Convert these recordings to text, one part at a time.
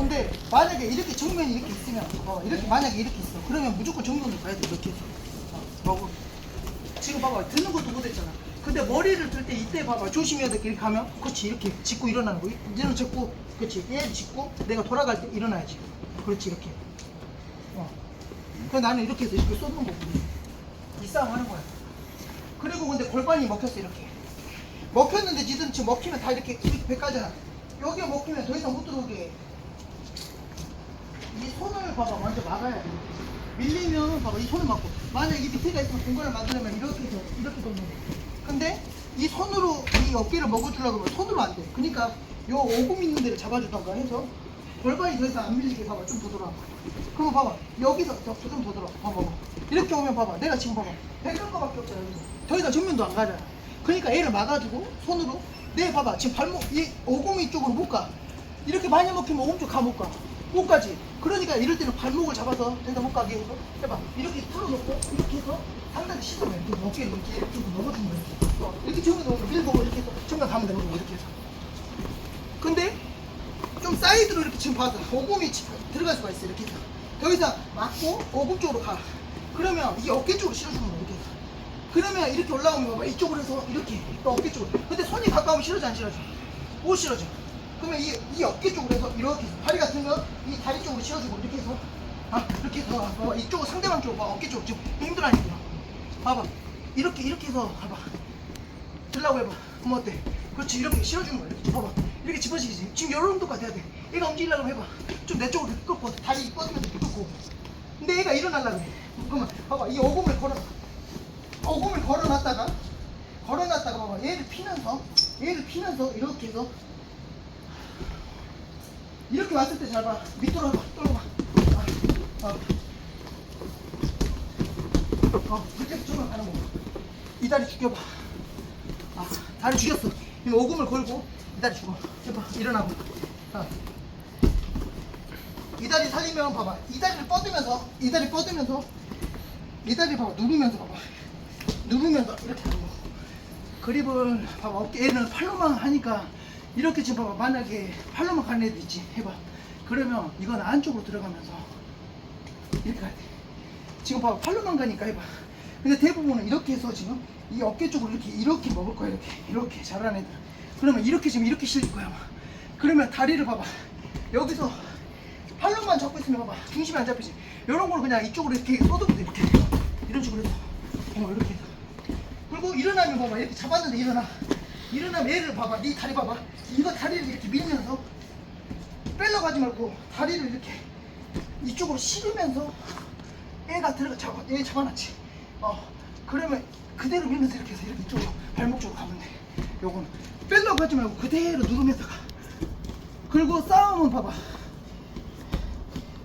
근데 만약에 이렇게 정면이 이렇게 있으면 어, 이렇게 만약에 이렇게 있어. 그러면 무조건 정면으로 가야 돼 이렇게 어, 먹어 지금 봐봐. 드는 것도 못했잖아. 근데 머리를 들 때 이때 봐봐. 조심해야 돼 이렇게 가면 그렇지 이렇게 짚고 일어나는 거 얘는 짚고 그렇지. 얘 짚고 내가 돌아갈 때 일어나야지 그렇지 이렇게. 어. 그래 나는 이렇게 해서 이렇게 쏟는 거고 이 싸움 하는 거야. 그리고 근데 골반이 먹혔어 이렇게. 먹혔는데 지금 지금 먹히면 다 이렇게 이렇게 배까잖아 여기에 먹히면 더 이상 못 들어오게 해. 이 손을 봐봐 먼저 막아야 돼. 밀리면 봐봐 이 손을 막고. 만약 이 밑에가 있으면 공간을 만들려면 이렇게 해서 이렇게 돕는 거 근데 이 손으로 이 어깨를 먹어주려고 하면 손으로 안돼. 그러니까 요 오금 있는 데를 잡아주던가 해서 골반이 더 이상 안 밀리게 봐봐. 좀더 돌아 그러면 봐봐. 여기서 좀더 돌아 봐봐 봐봐. 이렇게 오면 봐봐. 내가 지금 봐봐. 백근 거밖에 없잖아 여기서. 더 이상 정면도 안 가잖아. 그러니까 얘를 막아주고 손으로. 내 봐봐. 지금 발목 이 오금이 쪽으로 못가 이렇게 많이 먹히면 오금 쪽 가 못 가. 못 가지. 그러니까 이럴 때는 발목을 잡아서 못 가게 해서 해봐. 이렇게 풀어놓고 이렇게 해서 상단에 시도해. 어깨를 이렇게 이렇게 넣어주는 거야. 이렇게. 어, 이렇게 정면 넣고 밀고 이렇게 해서 정면 가면 되는 거야. 이렇게 해서. 근데 좀 사이드로 이렇게 지금 봐서 오금이 지- 들어갈 수가 있어. 이렇게 해서. 더 이상 맞고 오금 쪽으로 가. 그러면 이 어깨 쪽으로 실어주는 거야. 이렇게 해서. 그러면 이렇게 올라오면 봐봐. 이쪽으로 해서 이렇게 또 어깨 쪽으로. 근데 손이 가까우면 실어져 안 실어져? 못 실어져. 그러면 이, 이 어깨 쪽으로 해서 이렇게 다리 같은 거 이 다리 쪽으로 실어주고 이렇게 해서 아 이렇게 해서 봐봐. 이쪽 상대방 쪽 봐. 어깨 쪽. 지금 힘들어하니까 봐봐. 이렇게 이렇게 해서 봐봐. 들라고 해봐. 그럼 어때? 그렇지. 이렇게 실어주는 거야. 이렇게 봐봐. 이렇게 집어지지. 지금 여러 정도까지 해야 돼. 얘가 움직이려고 해봐. 좀 내 쪽으로 꺾고 다리 뻗으면서 꺾고. 근데 얘가 일어나려고 해. 그러면 봐봐. 이 오금을 걸어. 오금을 걸어놨다가 걸어놨다가 봐봐. 얘를 피면서 얘를 피면서 이렇게 해서 이렇게 왔을 때 잘 봐. 밑으로 해봐. 떨어봐. 아, 아. 어, 그렇게 좀만 가는 거. 이 다리 죽여봐. 아, 다리 죽였어. 이 오금을 걸고 이 다리 죽어. 해봐. 일어나고. 아. 이 다리 살리면 봐봐. 이 다리를 뻗으면서 이 다리 뻗으면서 이 다리 봐봐. 누르면서 봐봐. 누르면서 이렇게 하는 거. 그립을 봐봐 어깨 얘는 팔로만 하니까 이렇게 지금 봐봐 만약에 팔로만 가는 애들 있지. 해봐. 그러면 이건 안쪽으로 들어가면서 이렇게 가야 돼. 지금 봐봐. 팔로만 가니까 해봐. 근데 대부분은 이렇게 해서 지금 이 어깨 쪽으로 이렇게 이렇게 먹을 거야. 이렇게. 이렇게 잘하는 애들. 그러면 이렇게 지금 이렇게 실릴 거야 아마. 그러면 다리를 봐봐. 여기서 팔로만 잡고 있으면 봐봐. 중심이 안 잡히지. 이런 걸 그냥 이쪽으로 이렇게 뻗어도 돼. 이렇게. 이런 식으로 해서. 어 이렇게 해서. 그리고 일어나면 봐봐. 이렇게 잡았는데 일어나 일어나면 얘를 봐봐. 네 다리 봐봐. 이거 다리를 이렇게 밀면서 빼려 가지 말고 다리를 이렇게 이쪽으로 실으면서 얘가 들어가 잡아 얘 잡아놨지. 어 그러면 그대로 밀면서 이렇게 해서 이렇게 이쪽으로 발목 쪽으로 가면 돼. 요거는. 빼려고 하지 말고 그대로 누르면서 가. 그리고 싸움은 봐봐.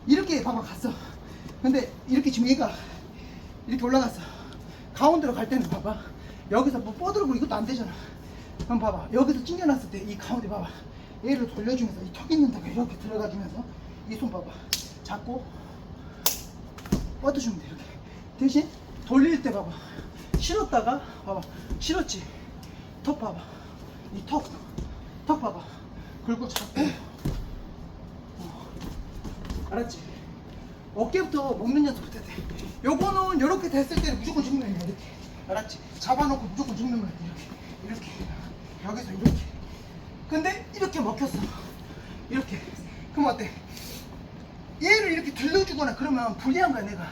이렇게 봐봐 갔어. 근데 이렇게 지금 얘가 이렇게 올라갔어. 가운데로 갈 때는 봐봐. 여기서 뭐 뻗들고 이것도 안 되잖아 그럼 봐봐 여기서 찡겨놨을 때 이 가운데 봐봐 얘를 돌려주면서 이 턱 있는 데가 이렇게 들어가주면서 이 손 봐봐 잡고 뻗어주면 돼 이렇게 대신 돌릴 때 봐봐 실었다가 봐봐 실었지 턱 봐봐 이 턱 턱 봐봐 그리고 잡고 어. 알았지? 어깨부터 먹는 연습부터 돼. 요거는 이렇게 됐을 때는 무조건 정면이야 이렇게. 알았지? 잡아놓고 무조건 정면만 해 이렇게. 이렇게. 여기서 이렇게. 근데 이렇게 먹혔어. 이렇게. 그럼 어때? 얘를 이렇게 들려주거나 그러면 불리한 거야 내가.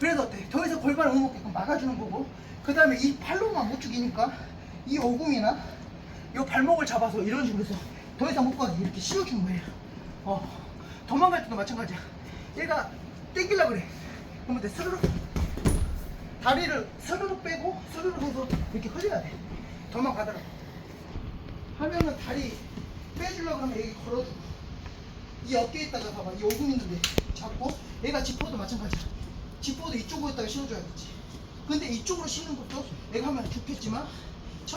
그래서 어때? 더 이상 골반을 못 먹게끔 막아주는 거고 그 다음에 이 팔로만 못 죽이니까 이 오금이나 이 발목을 잡아서 이런 식으로 해서 더 이상 못 가게 이렇게 씌워주는 거예요. 어. 도망갈 때도 마찬가지야. 얘가 땡기려 그래. 그러면 돼. 스르륵. 다리를 스르륵 빼고 스르륵 해서 이렇게 흘려야 돼. 도망가더라고. 하면은 다리 빼주려고 하면 여기 걸어주고. 이 어깨에다가 봐봐. 이 오금 있는데 잡고 얘가 지퍼도 마찬가지야. 지퍼도 이쪽으로 있다가 실어줘야겠지. 근데 이쪽으로 실는 것도 내가 하면 좋겠지만